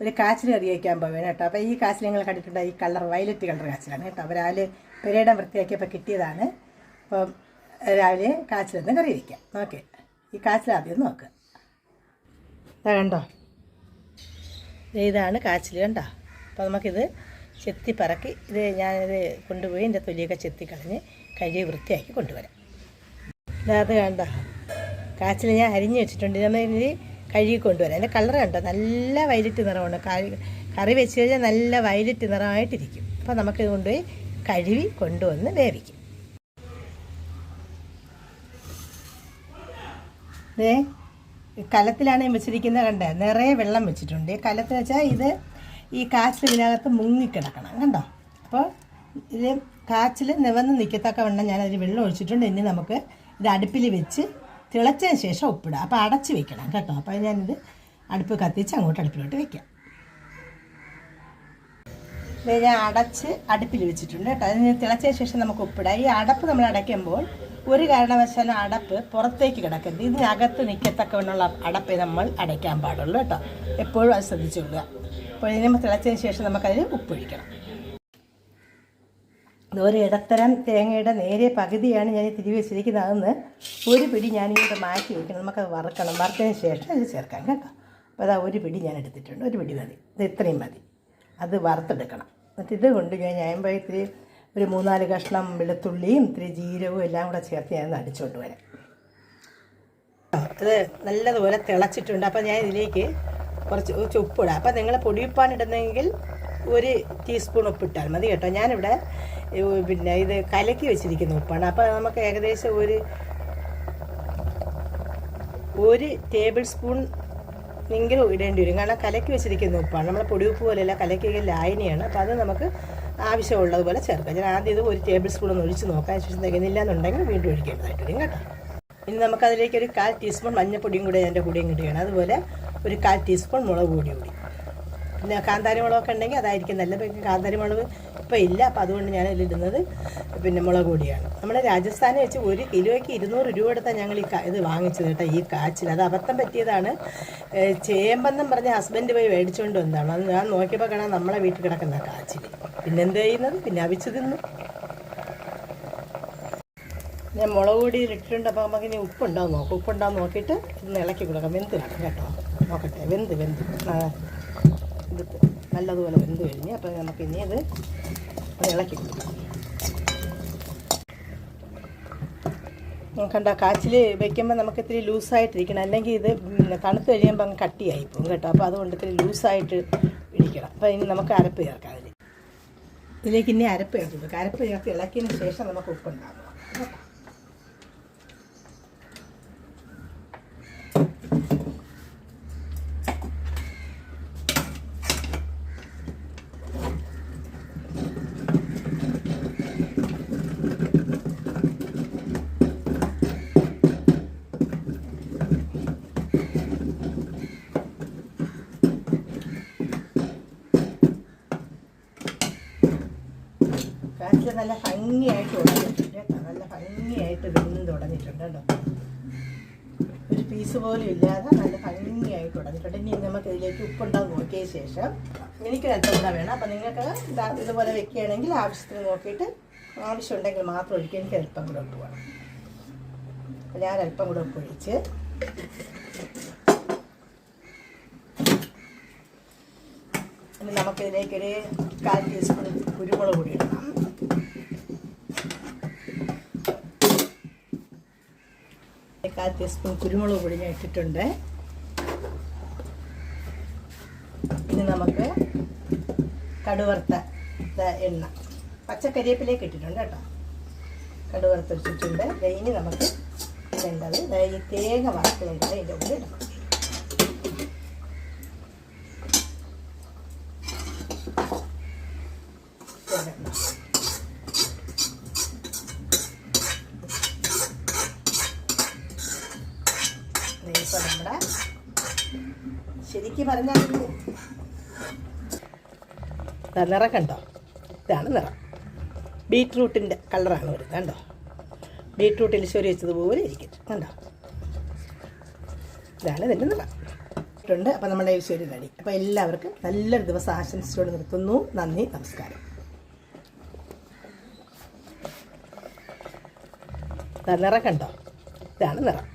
ഒരു കാച്ചിൽ കറി വയ്ക്കാൻ പോവുകയാണ് കേട്ടോ. അപ്പോൾ ഈ കാച്ചിൽ നിങ്ങൾ കണ്ടിട്ടുണ്ട്? ഈ കളർ വയലറ്റ് കളർ കാച്ചിലാണ് കേട്ടോ. അപ്പോൾ രാവിലെ പെരേടം വൃത്തിയാക്കിയപ്പോൾ കിട്ടിയതാണ്. അപ്പോൾ രാവിലെ കാച്ചിലൊന്ന് കറി വയ്ക്കാം ഓക്കെ ഈ കാച്ചിൽ ആദ്യം നോക്കുക കണ്ടോ? ഇതാണ് കാച്ചിൽ കണ്ടോ? അപ്പോൾ നമുക്കിത് ചെത്തി പറക്കി ഇത് ഞാനിത് കൊണ്ടുപോയി എന്റെ തൊലിയൊക്കെ ചെത്തി കളഞ്ഞ് കഴുകി വൃത്തിയാക്കി കൊണ്ടുവരാം. ഇതാത് കണ്ടോ? കാച്ചിൽ ഞാൻ അരിഞ്ഞ് വെച്ചിട്ടുണ്ട്. ഞാൻ ഇനി കഴുകി കൊണ്ടുവരാം. അതിന്റെ കളർ കണ്ടോ? നല്ല വയലറ്റ് നിറമാണ്. കറി വെച്ച് കഴിഞ്ഞാൽ നല്ല വയലറ്റ് നിറമായിട്ടിരിക്കും. അപ്പോൾ നമുക്കിത് കൊണ്ടുപോയി കഴുകി കൊണ്ടുവന്ന് വേവിക്കും. ഈ കലത്തിലാണ് വെച്ചിരിക്കുന്നത് കണ്ടേ? നിറയെ വെള്ളം വെച്ചിട്ടുണ്ട്. കലത്ത് വെച്ചാൽ ഇത് ഈ കാച്ചിൽ ഇതിനകത്ത് മുങ്ങിക്കിടക്കണം. കണ്ടോ? അപ്പോൾ ഇത് കാച്ചിൽ നിവന്ന് നിൽക്കത്തക്ക വണ്ണം ഞാനതിൽ വെള്ളം ഒഴിച്ചിട്ടുണ്ട്. ഇനി നമുക്ക് ഇത് അടുപ്പിൽ വെച്ച് തിളച്ചതിന് ശേഷം ഉപ്പിടുക അപ്പോൾ അടച്ച് വെക്കണം കേട്ടോ. അപ്പോൾ ഞാനിത് അടുപ്പ് കത്തിച്ച് അങ്ങോട്ട് അടുപ്പിലോട്ട് വെക്കാം. ഞാൻ അടച്ച് അടുപ്പിൽ വെച്ചിട്ടുണ്ട് കേട്ടോ. അതിന് തിളച്ചതിന് ശേഷം നമുക്ക് ഉപ്പിടാം. ഈ അടപ്പ് നമ്മൾ അടയ്ക്കുമ്പോൾ ഒരു കാരണവശാലും അടപ്പ് പുറത്തേക്ക് കിടക്കരുത്. ഇതിനകത്ത് നിൽക്കത്തക്കവണ്ണുള്ള അടപ്പേ നമ്മൾ അടയ്ക്കാൻ പാടുള്ളൂ കേട്ടോ. എപ്പോഴും അത് ശ്രദ്ധിച്ചു കൊടുക്കുക അപ്പോൾ ഇതിനെ തിളച്ചതിന് ശേഷം നമുക്കതിൽ ഉപ്പൊഴിക്കണം ഒരു ഇടത്തരം തേങ്ങയുടെ നേരെ പകുതിയാണ് ഞാൻ തിരികെ വെച്ചിരിക്കുന്നത്. അതെന്ന് ഒരു പിടി ഞാനിങ്ങോട്ട് മാറ്റി വയ്ക്കണം നമുക്കത് വറുക്കണം. വറുത്തതിന് ശേഷം ഇത് ചേർക്കാം കേട്ടോ. അപ്പോൾ അതാ ഒരു പിടി ഞാൻ എടുത്തിട്ടുണ്ട്. ഒരു പിടി മതി. ഇത് ഇത്രയും മതി. അത് വറുത്തെടുക്കണം. എന്നിട്ട് ഇത് കൊണ്ട് ഞാൻ ഞായമ്പോൾ ഇത്തിരി ഒരു മൂന്നാൽ കഷ്ണം വെളുത്തുള്ളിയും ഇത്തിരി ജീരകവും എല്ലാം കൂടെ ചേർത്ത് ഞാൻ അടിച്ചുകൊണ്ട് വരാം. ഇത് നല്ലതുപോലെ തിളച്ചിട്ടുണ്ട്. അപ്പോൾ ഞാൻ ഇതിലേക്ക് കുറച്ച് ഉപ്പിടാം അപ്പോൾ നിങ്ങൾ പൊടിയുപ്പാൻ ഇടുന്നെങ്കിൽ ഒരു ടീസ്പൂൺ ഉപ്പിട്ടാൽ മതി കേട്ടോ. ഞാനിവിടെ പിന്നെ ഇത് കലക്കി വെച്ചിരിക്കുന്ന ഉപ്പാണ്. അപ്പോൾ നമുക്ക് ഏകദേശം ഒരു ഒരു ടേബിൾ സ്പൂൺ എങ്കിലും ഇടേണ്ടി വരും. കാരണം കലക്കി വെച്ചിരിക്കുന്ന ഉപ്പാണ്. നമ്മൾ പൊടിയുപ്പ് പോലെയല്ല കലക്കിയ ലായനിയാണ്. അപ്പോൾ അത് നമുക്ക് ആവശ്യമുള്ളതുപോലെ ചേർക്കാം. ഞാൻ ആദ്യം ഇത് ഒരു ടേബിൾ സ്പൂൺ ഒന്ന് ഒഴിച്ച് നോക്കാം. ശേഷം തികഞ്ഞില്ല എന്നുണ്ടെങ്കിൽ വീണ്ടും ഒഴിക്കേണ്ടതായിട്ട് വരും കേട്ടോ. ഇനി നമുക്കതിലേക്ക് ഒരു കാൽ ടീസ്പൂൺ മഞ്ഞപ്പൊടിയും കൂടെ എന്റെ കൂടെയും കിട്ടുകയാണ് അതുപോലെ ഒരു കാൽ ടീസ്പൂൺ മുളക് പൊടി കൂടി. കാന്താരി മുളകൊക്കെ ഉണ്ടെങ്കിൽ അതായിരിക്കും നല്ലത്. പിന്നെ കാന്താരി മുളക് ഇപ്പം ഇല്ല. അപ്പം അതുകൊണ്ട് ഞാൻ ഇതിലിടുന്നത് പിന്നെ മുളക് പൊടിയാണ്. നമ്മൾ രാജസ്ഥാനിൽ വെച്ച് ഒരു കിലോയ്ക്ക് ഇരുന്നൂറ് രൂപ എടുത്താണ് ഞങ്ങൾ ഈ ഇത് വാങ്ങിച്ചത് കേട്ടോ ഈ കാച്ചിൽ. അത് അബദ്ധം പറ്റിയതാണ്. ചേമ്പെന്നും പറഞ്ഞ് ഹസ്ബൻഡ് പോയി മേടിച്ചുകൊണ്ട് വന്നതാണ്. അത് ഞാൻ നോക്കിയപ്പോൾ കാണാൻ നമ്മളെ വീട്ടിൽ കിടക്കുന്ന കാച്ചിൽ. പിന്നെ എന്ത് ചെയ്യുന്നത്? പിന്നെ അവിച്ച് തിന്നു. ഞാൻ മുളക് പൊടി ഇട്ടിട്ടുണ്ട്. അപ്പോൾ നമുക്ക് ഇനി ഉപ്പുണ്ടാവും നോക്കാം. ഉപ്പുണ്ടാവും നോക്കിയിട്ട് ഇളക്കി കൊടുക്കാം. വെന്ത് കേട്ടോ. നോക്കട്ടെ. വെന്ത് വെന്ത്. നല്ലതുപോലെ വെന്ത് കഴിഞ്ഞ് അപ്പോൾ നമുക്ക് ഇനി ഇത് ഇളക്കി കൊടുക്കാം. കണ്ട കാച്ചിൽ വെക്കുമ്പോൾ നമുക്ക് ഇത്തിരി ലൂസായിട്ടിരിക്കണം. അല്ലെങ്കിൽ ഇത് തണുത്ത് കഴിയുമ്പോൾ അങ്ങ് കട്ടിയായി പോകും കേട്ടോ. അപ്പോൾ അതുകൊണ്ട് ഇത്തിരി ലൂസായിട്ട് ഇരിക്കണം. അപ്പോൾ ഇനി നമുക്ക് അരപ്പ് ചേർക്കാം അതിൽ. ഇതിലേക്ക് ഇനി അരപ്പ് ചേർത്ത് അരപ്പ് ചേർത്ത് ഇളക്കിയതിന് ശേഷം നമുക്ക് ഉപ്പുണ്ടാകും കാച്ചിൽ നല്ല ഭംഗിയായിട്ട് ഉടഞ്ഞിട്ടുണ്ട് നല്ല ഭംഗിയായിട്ട് വെന്ത് ഉടഞ്ഞിട്ടുണ്ട് കേട്ടോ. ഒരു പീസ് പോലും ഇല്ലാതെ നല്ല ഭംഗിയായിട്ട് ഉടഞ്ഞിട്ടുണ്ട് ഇനി നമുക്ക് ഇതിലേക്ക് ഉപ്പുണ്ടാവും നോക്കിയ ശേഷം എനിക്ക് രണ്ടുകൂടെ കൂടെ വേണം. അപ്പം നിങ്ങൾക്ക് ഇതാ ഇതുപോലെ വെക്കുകയാണെങ്കിൽ ആവശ്യത്തിന് നോക്കിയിട്ട് ആവശ്യമുണ്ടെങ്കിൽ മാത്രം ഒഴിക്കുക എനിക്ക് അല്പം കൂടെ ഉപ്പ് വേണം. ഞാൻ അല്പം കൂടെ ഉപ്പ് ഒഴിച്ച് നമുക്കിതിലേക്കൊരു കാൽ ടീസ്പൂൺ കുരുമുളക് പൊടി ഇടണം കാൽ ടീസ്പൂൺ കുരുമുളക് പൊടി ഞാൻ ഇട്ടിട്ടുണ്ട്. ഇനി നമുക്ക് കടുവറുത്ത എണ്ണ. പച്ചക്കരിവേപ്പിലേക്ക് ഇട്ടിട്ടുണ്ട് കേട്ടോ. കടുവറുത്ത് വെച്ചിട്ടുണ്ട് ഇനി നമുക്ക് ഇടേണ്ടത് ഈ തേങ്ങ വറുത്തതും കൂടെ ഇതിന്റെ ഉള്ളിൽ ഇടണം ഇടണം. ദേ ഇപ്പൊ നമ്മുടെ ശരിക്കും പറഞ്ഞാൽ നിറം കണ്ടോ ഇതാണ് നിറം. ബീട്രൂട്ടിന്റെ കളറാണ് വരുന്നത് കണ്ടോ? ബീട്രൂട്ടിൽ ശരി വെച്ചതുപോലെ ഇരിക്കും കണ്ടോ? ഇതാണ് ഇതിന്റെ നിറം. ഇട്ടുണ്ട് അപ്പോൾ നമ്മുടെ ഈശ്വരി റെഡി അപ്പോൾ എല്ലാവർക്കും നല്ലൊരു ദിവസം ആശംസിച്ചുകൊണ്ട് നിർത്തുന്നു. നന്ദി നമസ്കാരം. നല്ല നിറം കണ്ടോ ഇതാണ് നിറം.